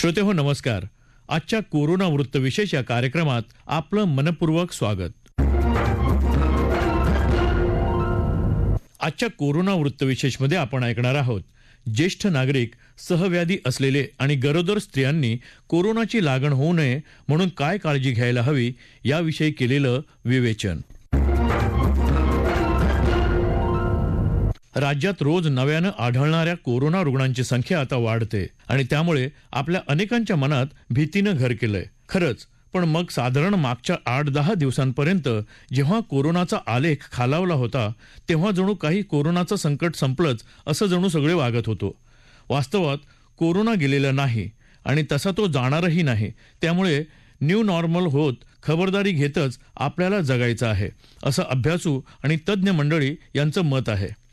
श्रोते हो नमस्कार. आजच्या कोरोना वृत्तविशेष या कार्यक्रमात आपलं मनपूर्वक स्वागत. आजच्या कोरोना वृत्तविशेषमध्ये आपण ऐकणार आहोत ज्येष्ठ नागरिक सहव्याधी असलेले आणि गरोदर स्त्रियांनी कोरोनाची लागण होऊ नये म्हणून काय काळजी घ्यायला हवी याविषयी केलेलं विवेचन. राज्यात रोज नव्यानं आढळणाऱ्या कोरोना रुग्णांची संख्या आता वाढते आणि त्यामुळे आपल्या अनेकांच्या मनात भीतीनं घर केलंय. खरंच पण मग साधारण मागच्या आठ दहा दिवसांपर्यंत जेव्हा कोरोनाचा आलेख खालावला होता तेव्हा जणू काही कोरोनाचं संकट संपलंच असं जणू सगळे वागत होतो. वास्तवात कोरोना गेलेला नाही आणि तसा तो जाणारही नाही. त्यामुळे न्यू नॉर्मल होत खबरदारी घेतच आपल्याला जगायचं आहे असं अभ्यासू आणि तज्ज्ञ मंडळी यांचं मत आहे.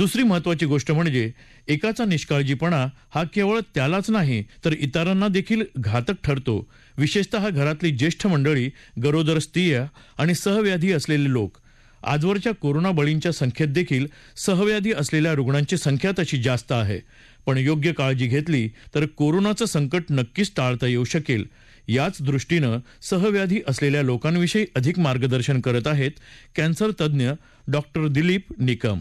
दुसरी महत्वाची गोष्ट म्हणजे एकाचा निष्काळजीपणा हा केवळ त्यालाच नाही तर इतरांना देखील घातक ठरतो. विशेषतः घरातली ज्येष्ठ मंडळी गरोदर स्त्रिया आणि सहव्याधी असलेले लोक. आजवरच्या कोरोना बळींच्या संख्येत देखील सहव्याधी असलेल्या रुग्णांची संख्या तशी जास्त आहे. पण योग्य काळजी घेतली तर कोरोनाचं संकट नक्कीच टाळता येऊ शकेल. याच दृष्टीनं सहव्याधी असलेल्या लोकांविषयी अधिक मार्गदर्शन करत आहेत कॅन्सर तज्ज्ञ डॉक्टर दिलीप निकम.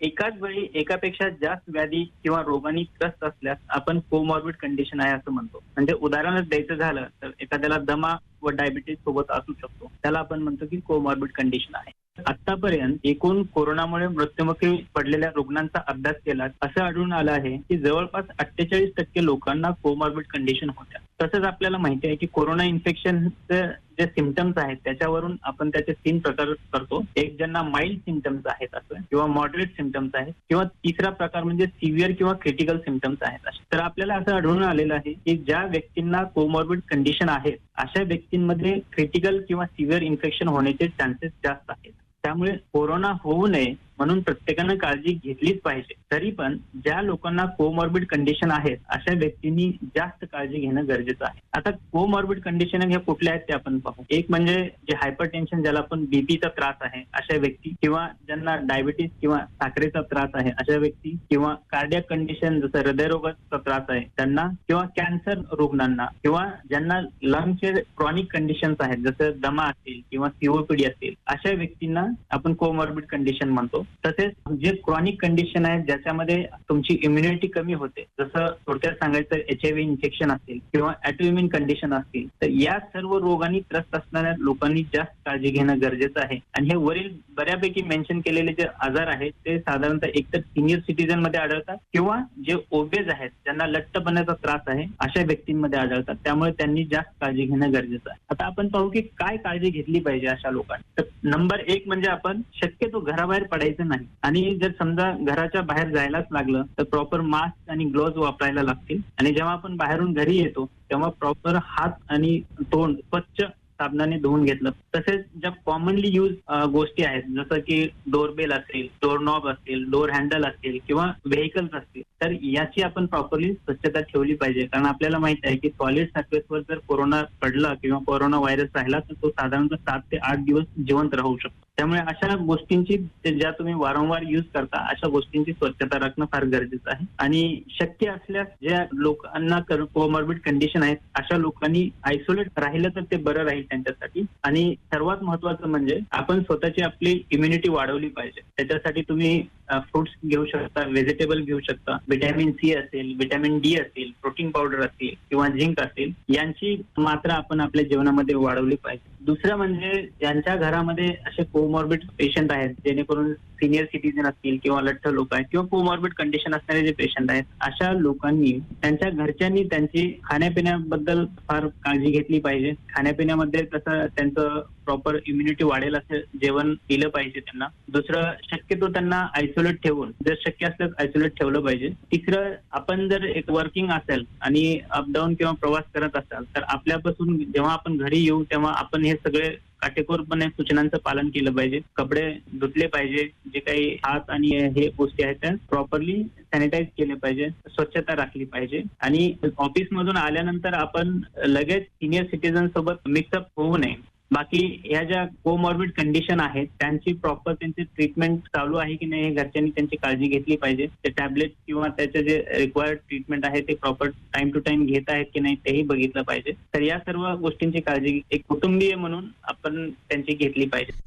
एकाच वेळी एकापेक्षा जास्त व्याधी किंवा रोगांनी त्रस्त असल्यास आपण कोमॉर्बिड कंडिशन आहे असं म्हणतो. म्हणजे उदाहरणच द्यायचं झालं तर एखाद्याला दमा व डायबिटीज सोबत असू शकतो. त्याला आपण म्हणतो की कोमॉर्बिड कंडिशन आहे. आतापर्यंत एकूण कोरोनामुळे मृत्युमुखी पडलेल्या रुग्णांचा अभ्यास केला असं आढळून आलं आहे की जवळपास अठ्ठेचाळीस टक्के लोकांना कोमॉर्बिड कंडिशन होत्या. तसंच आपल्याला माहिती आहे की कोरोना इन्फेक्शनचे जे सिमटम्स आहेत त्याच्यावरून आपण त्याचे तीन प्रकार करतो. एक ज्यांना माइल्ड सिमटम्स आहेत असं किंवा मॉडरेट सिमटम्स आहेत किंवा तिसरा प्रकार म्हणजे सिव्हिअर किंवा क्रिटिकल सिमटम्स आहेत तर आपल्याला असं आढळून आलेलं आहे की ज्या व्यक्तींना कोमॉर्बिड कंडिशन आहेत अशा व्यक्तींमध्ये क्रिटिकल किंवा सिव्हिअर इन्फेक्शन होण्याचे चान्सेस जास्त आहेत. त्यामुळे कोरोना होऊ नये म्हणून प्रत्येकानं काळजी घेतलीच पाहिजे. तरी पण ज्या लोकांना कोमॉर्बिड कंडिशन आहेत अशा व्यक्तींनी जास्त काळजी घेणं गरजेचं आहे. आता कोमॉर्बिड कंडिशन ह्या कुठल्या आहेत ते आपण पाहू. एक म्हणजे जे हायपर टेन्शन ज्याला आपण बीपीचा त्रास आहे अशा व्यक्ती किंवा ज्यांना डायबिटीस किंवा साखरेचा त्रास आहे अशा व्यक्ती किंवा कार्डियक कंडिशन जसं हृदयरोगाचा त्रास आहे त्यांना किंवा कॅन्सर रुग्णांना किंवा ज्यांना लंगचे क्रॉनिक कंडिशन्स आहेत जसं दमा असेल किंवा सीओपीडी असेल अशा व्यक्तींना आपण कोमॉर्बिड कंडिशन म्हणतो. तसेच जे क्रॉनिक कंडिशन आहेत ज्याच्यामध्ये तुमची इम्युनिटी कमी होते जसं थोडक्यात सांगायचं एच आय व्ही इन्फेक्शन असेल किंवा ॲटोइम्युन कंडिशन असतील तर या सर्व रोगांनी त्रस्त असणाऱ्या लोकांनी जास्त काळजी घेणं गरजेचं आहे. आणि हे वरील बऱ्यापैकी मेन्शन केलेले जे आजार आहेत ते साधारणतः एकतर सिनियर सिटीजनमध्ये आढळतात किंवा जे ओबेज आहेत ज्यांना लठ्ठपणाचा त्रास आहे अशा व्यक्तींमध्ये आढळतात. त्यामुळे त्यांनी जास्त काळजी घेणं गरजेचं आहे. आता आपण पाहू की काय काळजी घेतली पाहिजे अशा लोकांनी. तर नंबर एक म्हणजे आपण शक्यतो घराबाहेर पडायचं नाही. आणि जर समजा घराच्या बाहेर जायलाच लागलं तर प्रॉपर मास्क आणि ग्लोव्ह वापरायला लागतील. आणि जेव्हा आपण बाहेरून घरी येतो तेव्हा प्रॉपर हात आणि तोंड स्वच्छ साबणाने धुवून घेतलं. तसेच ज्या कॉमनली यूज गोष्टी आहेत जसं की डोरबेल असेल डोर नॉब असेल डोर हँडल असेल किंवा व्हेकल्स असतील तर याची आपण प्रॉपरली स्वच्छता ठेवली पाहिजे. कारण आपल्याला माहीत आहे की सॉलिड सर्फेसवर जर कोरोना पडला किंवा कोरोना व्हायरस राहिला तर तो साधारणतः सात ते आठ दिवस जिवंत राहू शकतो. त्यामुळे अशा गोष्टींची ज्या तुम्ही वारंवार युज करता अशा गोष्टींची स्वच्छता राखणं फार गरजेचं आहे. आणि शक्य असल्यास ज्या लोकांना कोमॉर्बिड कंडिशन आहेत अशा लोकांनी आयसोलेट राहिलं तर ते बरं राहील त्यांच्यासाठी. आणि सर्वात महत्वाचं म्हणजे आपण स्वतःची आपली इम्युनिटी वाढवली पाहिजे. त्याच्यासाठी तुम्ही फ्रुट्स घेऊ शकता व्हेजिटेबल घेऊ शकता. व्हिटॅमिन सी असेल व्हिटॅमिन डी असेल प्रोटीन पावडर असेल किंवा झिंक असेल यांची मात्रा आपण आपल्या जेवणामध्ये वाढवली पाहिजे. दुसरं म्हणजे ज्यांच्या घरामध्ये असे कोमॉर्बिड पेशंट आहेत जेणेकरून सिनियर सिटीजन असतील किंवा लठ्ठ लोक आहेत किंवा कोमॉर्बिड कंडिशन असणारे जे पेशंट आहेत अशा लोकांनी त्यांच्या घरच्यांनी त्यांची खाण्यापिण्याबद्दल फार काळजी घेतली पाहिजे. खाण्यापिण्यामध्ये कसं त्यांचं प्रॉपर इम्युनिटी वाढेल असं जेवण दिलं पाहिजे त्यांना. दुसरं शक्यतो त्यांना आयसोलेट ठेवून जर शक्य असल्यास आयसोलेट ठेवलं पाहिजे. तिसरं आपण जर एक वर्किंग असेल आणि अपडाऊन किंवा प्रवास करत असाल तर आपल्यापासून जेव्हा आपण घरी येऊ तेव्हा आपण हे सगळे काटेकोरपणे सूचनांचं पालन केलं पाहिजे. कपडे धुतले पाहिजे जे काही हात आणि हे गोष्टी आहेत त्या प्रॉपरली सॅनिटाईज केले पाहिजे स्वच्छता राखली पाहिजे. आणि ऑफिस मधून आल्यानंतर आपण लगेच सिनियर सिटीजन सोबत मिक्सअप होऊ नये. बाकी या ज्या कोमॉर्बिड कंडिशन आहेत त्यांची प्रॉपर त्यांची ट्रीटमेंट चालू आहे की नाही हे घरच्यांनी त्यांची काळजी घेतली पाहिजे. ते टॅबलेट किंवा त्याचे जे रिक्वायर्ड ट्रीटमेंट आहे ते प्रॉपर टाइम टू टाइम घेत आहेत की नाही तेही बघितलं पाहिजे. तर या सर्व गोष्टींची काळजी एक कुटुंबीय म्हणून आपण त्यांची घेतली पाहिजे.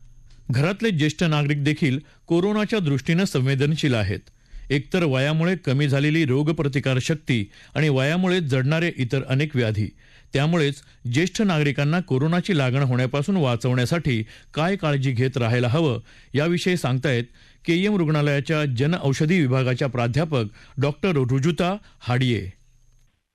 घरातले ज्येष्ठ नागरिक देखील कोरोनाच्या दृष्टीनं संवेदनशील आहेत. एकतर वयामुळे कमी झालेली रोगप्रतिकार शक्ती आणि वयामुळे जडणारे इतर अनेक व्याधी त्यामुळेच ज्येष्ठ नागरिकांना कोरोनाची लागण होण्यापासून वाचवण्यासाठी काय काळजी घेत राहायला हवं याविषयी सांगतायत केईएम रुग्णालयाच्या जनऔषधी विभागाच्या प्राध्यापक डॉक्टर रुजुता हाडिये.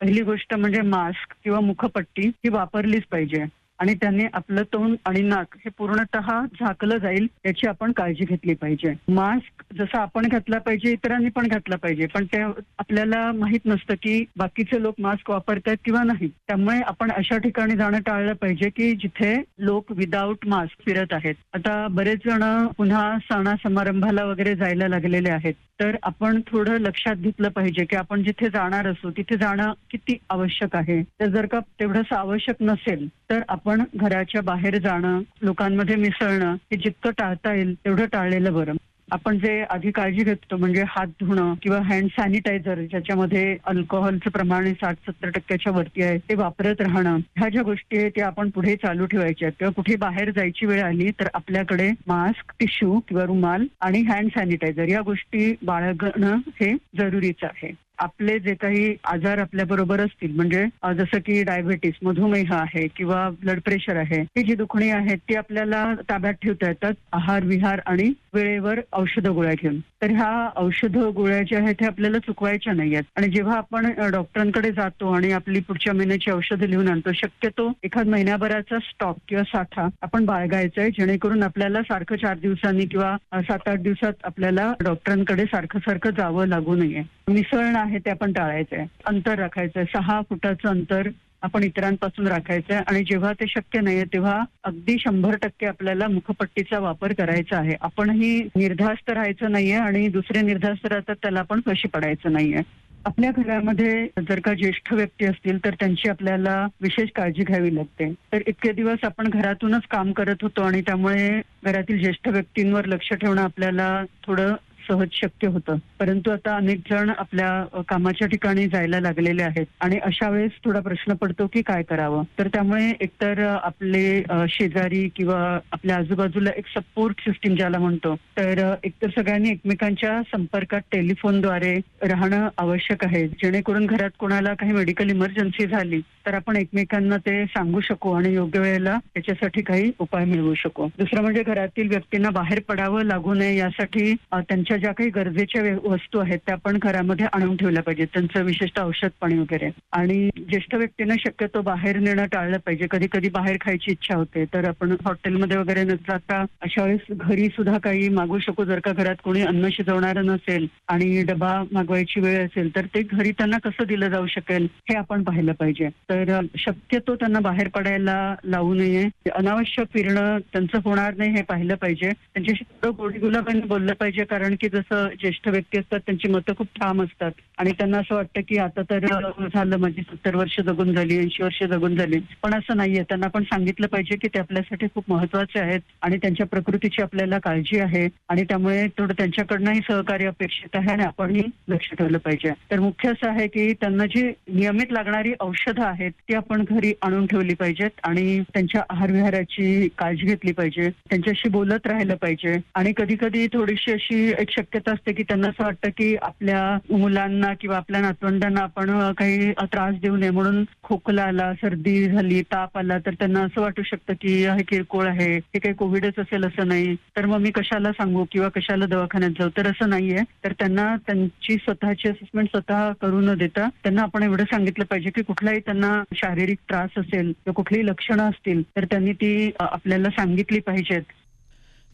पहिली गोष्ट म्हणजे मास्क किंवा मुखपट्टी ही वापरलीच पाहिजे. आणि त्यांनी आपलं तोंड आणि नाक हे पूर्णतः झाकलं जाईल याची आपण काळजी घेतली पाहिजे. मास्क जसं आपण घातला पाहिजे इतरांनी पण घातला पाहिजे. पण ते आपल्याला माहीत नसतं की बाकीचे लोक मास्क वापरतायत किंवा नाही. त्यामुळे आपण अशा ठिकाणी जाणं टाळलं पाहिजे की जिथे लोक विदाऊट मास्क फिरत आहेत. आता बरेच जण पुन्हा सणा समारंभाला वगैरे जायला लागलेले आहेत. तर आपण थोडं लक्षात घेतलं पाहिजे की आपण जिथे जाणार असू तिथे जाणं किती आवश्यक आहे. तर जर का तेवढंच आवश्यक नसेल तर आपण घराच्या बाहेर जाणं लोकांमध्ये मिसळणं हे जितकं टाळता येईल तेवढं टाळलेलं बरं. आपण जे आधी काळजी घेतो म्हणजे हात धुणं किंवा हँड सॅनिटायझर ज्याच्यामध्ये अल्कोहोलचं प्रमाण साठ सत्तर टक्क्याच्या वरती आहे ते वापरत राहणं ह्या ज्या गोष्टी आहेत त्या आपण पुढे चालू ठेवायच्या आहेत. किंवा कुठे बाहेर जायची वेळ आली तर आपल्याकडे मास्क टिश्यू किंवा रुमाल आणि हँड सॅनिटायझर या गोष्टी बाळगणं हे जरुरीचं आहे. आपले जे काही आजार आपल्या बरोबर असतील म्हणजे जसं की डायबेटीस मधुमेह आहे किंवा ब्लड प्रेशर आहे ही जी दुखणी आहेत ती आपल्याला ताब्यात ठेवता येतात आहार विहार आणि वेळेवर औषध गोळ्या घेऊन. तर ह्या औषध गोळ्या ज्या आहेत त्या आपल्याला चुकवायच्या नाहीयेत. आणि जेव्हा आपण डॉक्टरांकडे जातो आणि आपली पुढच्या महिन्याची औषधं लिहून आणतो शक्यतो एखाद महिन्याभराचा स्टॉक किंवा साठा आपण बाळगायचा आहे जेणेकरून आपल्याला सारखं चार दिवसांनी किंवा सात आठ दिवसात आपल्याला डॉक्टरांकडे सारखं सारखं जावं लागू नये. मिसळणार आहे ते आपण टाळायचंय. अंतर राखायचंय. सहा फुटाचं अंतर आपण इतरांपासून राखायचं आहे आणि जेव्हा ते शक्य नाहीये तेव्हा अगदी शंभर टक्के आपल्याला मुखपट्टीचा वापर करायचा आहे. आपणही निर्धास्त राहायचं नाहीये आणि दुसरे निर्धास्त राहतात त्याला आपण कशी पडायचं नाहीये. आपल्या घरामध्ये जर का ज्येष्ठ व्यक्ती असतील तर त्यांची आपल्याला विशेष काळजी घ्यावी लागते. तर इतके दिवस आपण घरातूनच काम करत होतो आणि त्यामुळे घरातील ज्येष्ठ व्यक्तींवर लक्ष ठेवणं आपल्याला थोडं सहज शक्य होतं. परंतु आता अनेक जण आपल्या कामाच्या ठिकाणी जायला लागलेले आहेत. आणि अशा वेळेस थोडा प्रश्न पडतो की काय करावं? तर त्यामुळे एकतर आपले शेजारी किंवा आपल्या आजूबाजूला एक सपोर्ट सिस्टीम ज्याला म्हणतो तर एकतर सगळ्यांनी एकमेकांच्या संपर्कात टेलिफोनद्वारे राहणं आवश्यक आहे. जेणेकरून घरात कोणाला काही मेडिकल इमर्जन्सी झाली तर आपण एकमेकांना ते सांगू शकू आणि योग्य वेळेला त्याच्यासाठी काही उपाय मिळवू शकू. दुसरं म्हणजे घरातील व्यक्तींना बाहेर पडावं लागू नये यासाठी त्यांच्या अशा ज्या काही गरजेच्या वस्तू आहेत त्या आपण घरामध्ये आणून ठेवल्या पाहिजेत. त्यांचं विशिष्ट औषध पाणी वगैरे. आणि ज्येष्ठ व्यक्तींना शक्यतो बाहेर नेणं टाळलं पाहिजे. कधी कधी बाहेर खायची इच्छा होते. तर आपण हॉटेलमध्ये वगैरे न जाता अशा वेळेस घरी सुद्धा काही मागू शकू. जर का घरात कोणी अन्न शिजवणारं नसेल आणि डबा मागवायची वेळ असेल तर ते घरी त्यांना कसं दिलं जाऊ शकेल हे आपण पाहिलं पाहिजे. तर शक्यतो त्यांना बाहेर पडायला लावू नये. अनावश्यक फिरणं त्यांचं होणार नाही हे पाहिलं पाहिजे. त्यांच्याशी थोडं गोडी गुलाबांनी बोललं पाहिजे कारण की जसं ज्येष्ठ व्यक्ती असतात त्यांची मतं खूप ठाम असतात. आणि त्यांना असं वाटतं की आता तर झालं माझी सत्तर वर्ष जगून झाली ऐंशी वर्ष जगून झाली. पण असं नाहीये. त्यांना आपण सांगितलं पाहिजे की ते आपल्यासाठी खूप महत्त्वाचे आहेत आणि त्यांच्या प्रकृतीची आपल्याला काळजी आहे आणि त्यामुळे थोडं त्यांच्याकडनंही सहकार्य अपेक्षित आहे आणि आपणही लक्ष ठेवलं पाहिजे. तर मुख्य असं आहे की त्यांना जी नियमित लागणारी औषधं आहेत ती आपण घरी आणून ठेवली पाहिजेत आणि त्यांच्या आहार विहाराची काळजी घेतली पाहिजे. त्यांच्याशी बोलत राहिलं पाहिजे. आणि कधी कधी थोडीशी अशी एक शक्यता असते की त्यांना असं वाटतं की आपल्या मुलांना किंवा आपल्या नातवंडांना आपण काही त्रास देऊ नये म्हणून खोकला आला सर्दी झाली ताप आला तर त्यांना असं वाटू शकतं की हे किरकोळ आहे हे काही कोविडच असेल असं नाही. तर मग मी कशाला सांगू किंवा कशाला दवाखान्यात जाऊ? तर असं नाहीये. तर त्यांना त्यांची स्वतःची असेसमेंट स्वतः करू न देता त्यांना आपण एवढं सांगितलं पाहिजे की कुठलाही त्यांना शारीरिक त्रास असेल किंवा कुठलीही लक्षणं असतील तर त्यांनी ती आपल्याला सांगितली पाहिजेत.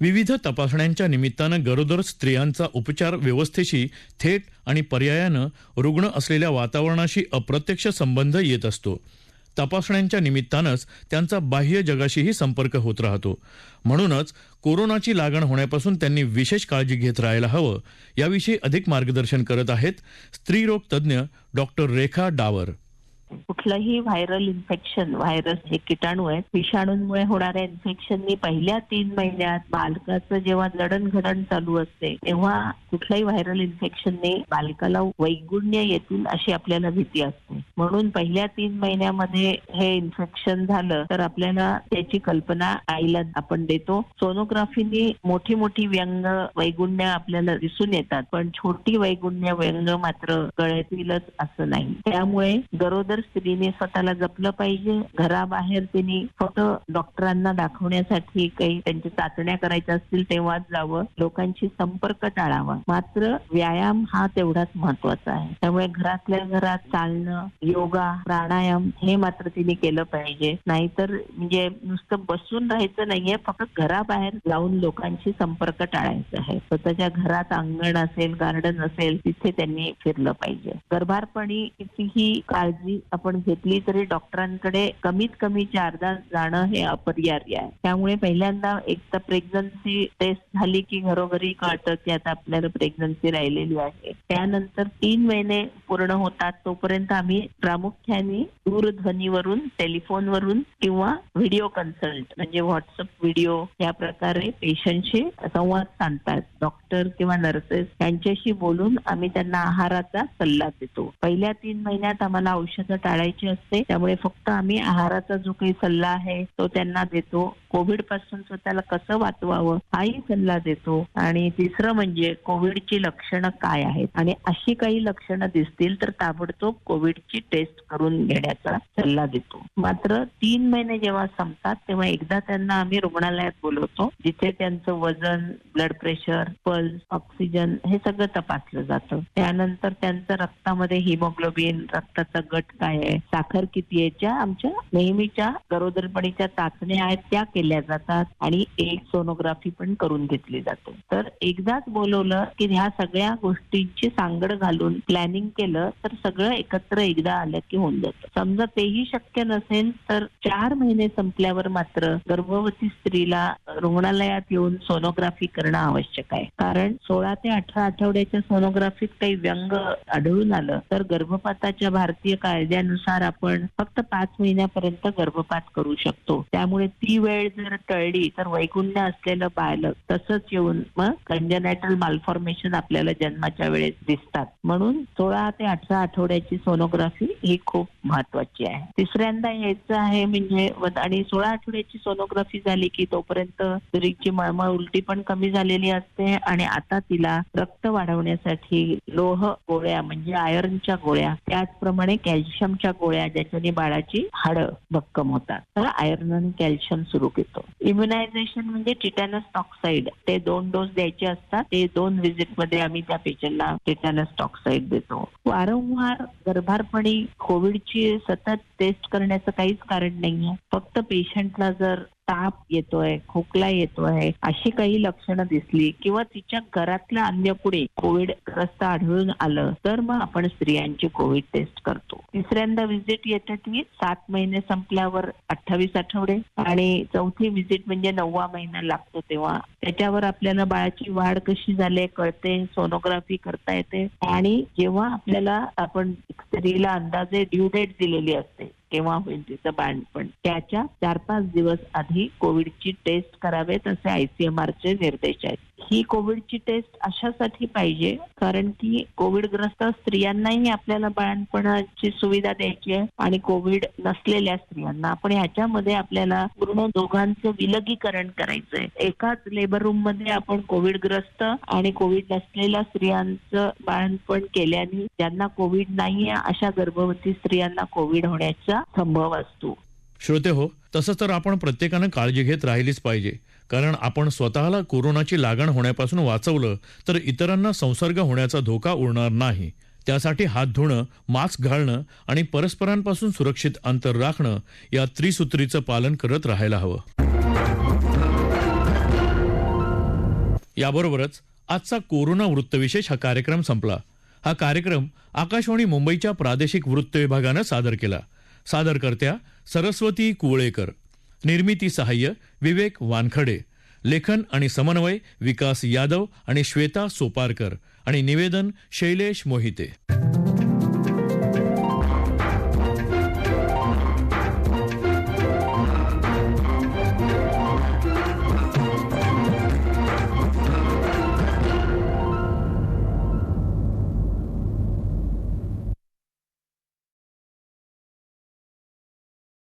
विविध तपासण्यांच्या निमित्तानं गरोदर स्त्रियांचा उपचार व्यवस्थेशी थेट आणि पर्यायानं रुग्ण असलेल्या वातावरणाशी अप्रत्यक्ष संबंध येत असतो. तपासण्यांच्या निमित्तानंच त्यांचा बाह्य जगाशीही संपर्क होत राहतो. म्हणूनच कोरोनाची लागण होण्यापासून त्यांनी विशेष काळजी घेत राहायला हवं. याविषयी अधिक मार्गदर्शन करत आहेत स्त्रीरोग तज्ज्ञ डॉक्टर रेखा डावर. कुठलंही व्हायरल इन्फेक्शन व्हायरस हे किटाणू आहेत विषाणूंमुळे होणाऱ्या इन्फेक्शननी पहिल्या तीन महिन्यात बालकाचं जेव्हा जडणघडण चालू असते तेव्हा कुठल्याही व्हायरल इन्फेक्शनने बालकाला वैगुण्य येतील अशी आपल्याला भीती असते. म्हणून पहिल्या तीन महिन्यामध्ये हे इन्फेक्शन झालं तर आपल्याला त्याची कल्पना आईला आपण देतो. सोनोग्राफीनी मोठी मोठी व्यंग वैगुण्य आपल्याला दिसून येतात पण छोटी वैगुण्य व्यंग मात्र गळ्यातीलच असं नाही. त्यामुळे गरोदर स्त्रीने स्वतःला जपलं पाहिजे. घराबाहेर तिने फक्त डॉक्टरांना दाखवण्यासाठी काही त्यांच्या चाचण्या करायच्या असतील तेव्हाच जावं. लोकांशी संपर्क टाळावा. मात्र व्यायाम हा तेवढाच महत्त्वाचा आहे. त्यामुळे घरातल्या घरात चालणं योगा प्राणायाम हे मात्र तिने केलं पाहिजे. नाहीतर म्हणजे नुसतं बसून राहायचं नाहीये फक्त घराबाहेर जाऊन लोकांशी संपर्क टाळायचा आहे. स्वतःच्या घरात अंगण असेल गार्डन असेल तिथे त्यांनी फिरलं पाहिजे. गर्भारपणी कितीही काळजी आपण घेतली तरी डॉक्टरांकडे कमीत कमी चारदा जाणं हे अपरिहार्य आहे. त्यामुळे पहिल्यांदा एक तर प्रेग्नन्सी टेस्ट झाली की घरोघरी कळतं की आता आपल्याला प्रेग्नन्सी राहिलेली आहे. त्यानंतर तीन महिने पूर्ण होतात तोपर्यंत आम्ही प्रामुख्याने दूरध्वनीवरून टेलिफोनवरून किंवा व्हिडिओ कन्सल्ट म्हणजे व्हॉट्सअप व्हिडिओ या प्रकारे पेशंटशी संवाद साधतात. डॉक्टर किंवा नर्सेस यांच्याशी बोलून आम्ही त्यांना आहाराचा सल्ला देतो. पहिल्या तीन महिन्यात आम्हाला औषधं टाळायची असते. त्यामुळे फक्त आम्ही आहाराचा जो काही सल्ला आहे तो त्यांना देतो. कोविडपासून स्वतःला कसं वाचवावं हाही सल्ला देतो. आणि तिसरं म्हणजे कोविडची लक्षणं काय आहेत? आणि अशी काही लक्षणं दिसतील तर ताबडतोब कोविडची टेस्ट करून घेण्याचा सल्ला देतो. मात्र तीन महिने जेव्हा संपतात तेव्हा एकदा त्यांना आम्ही रुग्णालयात बोलवतो जिथे त्यांचं वजन ब्लड प्रेशर पल्स ऑक्सिजन हे सगळं तपासलं जातं. त्यानंतर त्यांचं रक्तामध्ये हिमोग्लोबिन रक्ताचा गट काय आहे साखर किती आहे ज्या आमच्या नेहमीच्या गरोदरपणीच्या चाचण्या आहेत त्या केल्या जातात आणि एक सोनोग्राफी पण करून घेतली जाते. तर एकदाच बोलवलं की ह्या सगळ्या गोष्टींची सांगड घालून प्लॅनिंग केलं तर सगळं एकत्र एकदा आलं की होऊन जातं. समजा तेही शक्य नसेल तर चार महिने संपल्यावर मात्र गर्भवती स्त्रीला रुग्णालयात येऊन सोनोग्राफी करणं आवश्यक आहे. कारण सोळा ते अठरा आठवड्याच्या सोनोग्राफीत काही व्यंग आढळून आलं तर गर्भपाताच्या भारतीय कायद्यानुसार आपण फक्त पाच महिन्यापर्यंत गर्भपात करू शकतो. त्यामुळे ती वेळ जर टळली तर वैगुण्य असलेलं बालक तसंच येऊन मग कंजनॅटल मालफॉर्मेशन आपल्याला जन्माच्या वेळेस दिसतात. म्हणून सोळा ते अठरा आठवड्याची सोनोग्राफी ही खूप महत्वाची आहे. तिसऱ्यांदा यायचं आहे म्हणजे आणि सोळा आठवड्याची सोनोग्राफी झाली की तोपर्यंत स्त्रीची मळमळ उलटी पण कमी झालेली असते आणि आता तिला रक्त वाढवण्यासाठी लोह गोळ्या म्हणजे आयर्नच्या गोळ्या त्याचप्रमाणे कॅल्शियमच्या गोळ्या ज्याच्याने बाळाची हाडं भक्कम होतात. तर आयर्न आणि कॅल्शियम सुरू देतो. इम्युनायझेशन म्हणजे टिटॅनस टॉक्साईड ते दोन डोस द्यायचे असतात. ते दोन व्हिजिटमध्ये आम्ही त्या पेशंटला टिटॅनस टॉक्साईड देतो. वारंवार गर्भारपणी कोविडची सतत टेस्ट करण्याचं काहीच कारण नाहीये. फक्त पेशंटला जर ताप येतोय खोकला येतोय अशी काही लक्षणं दिसली किंवा तिच्या घरातल्या अन्य पुढे कोविड ग्रस्त आढळून आलं तर मग आपण स्त्रियांची कोविड टेस्ट करतो. तिसऱ्यांदा व्हिजिट येते ती सात महिने संपल्यावर अठ्ठावीस आठवडे आणि चौथी व्हिजिट म्हणजे नववा महिना लागतो तेव्हा. त्याच्यावर आपल्याला बाळाची वाढ कशी झाली कळते सोनोग्राफी करता येते आणि जेव्हा आपल्याला आपण स्त्रीला अंदाजे ड्यू डेट दिलेली असते केव्हा होईल तिचं बाळपण त्याच्या चार पाच दिवस आधी कोविडची टेस्ट करावेत असे आयसीएमआरचे निर्देश आहेत. ही कोविडची टेस्ट अशासाठी पाहिजे कारण की कोविडग्रस्त स्त्रियांनाही आपल्याला बाळणपणाची सुविधा द्यायची आहे आणि कोविड नसलेल्या स्त्रियांना आपण ह्याच्यामध्ये आपल्याला पूर्ण दोघांचं विलगीकरण करायचंय. एकाच लेबर रूममध्ये आपण कोविडग्रस्त आणि कोविड नसलेल्या स्त्रियांचं बाळणपण केल्याने ज्यांना कोविड नाहीये अशा गर्भवती स्त्रियांना कोविड होण्याचा संभव असतो. श्रोते हो तसं तर आपण प्रत्येकानं काळजी घेत राहिलीच पाहिजे. कारण आपण स्वतःला कोरोनाची लागण होण्यापासून वाचवलं तर इतरांना संसर्ग होण्याचा धोका उरणार नाही. त्यासाठी हात धुणं मास्क घालणं आणि परस्परांपासून सुरक्षित अंतर राखणं या त्रिसूत्रीचं पालन करत राहायला हवं. याबरोबरच आजचा कोरोना वृत्तविशेष हा कार्यक्रम संपला. हा कार्यक्रम आकाशवाणी मुंबईच्या प्रादेशिक वृत्त विभागानं सादर केला. सादरकर्त्या सरस्वती कुवळेकर. निर्मिती सहाय्य विवेक वानखडे. लेखन आणि समन्वय विकास यादव आणि श्वेता सोपारकर. आणि निवेदन शैलेश मोहिते.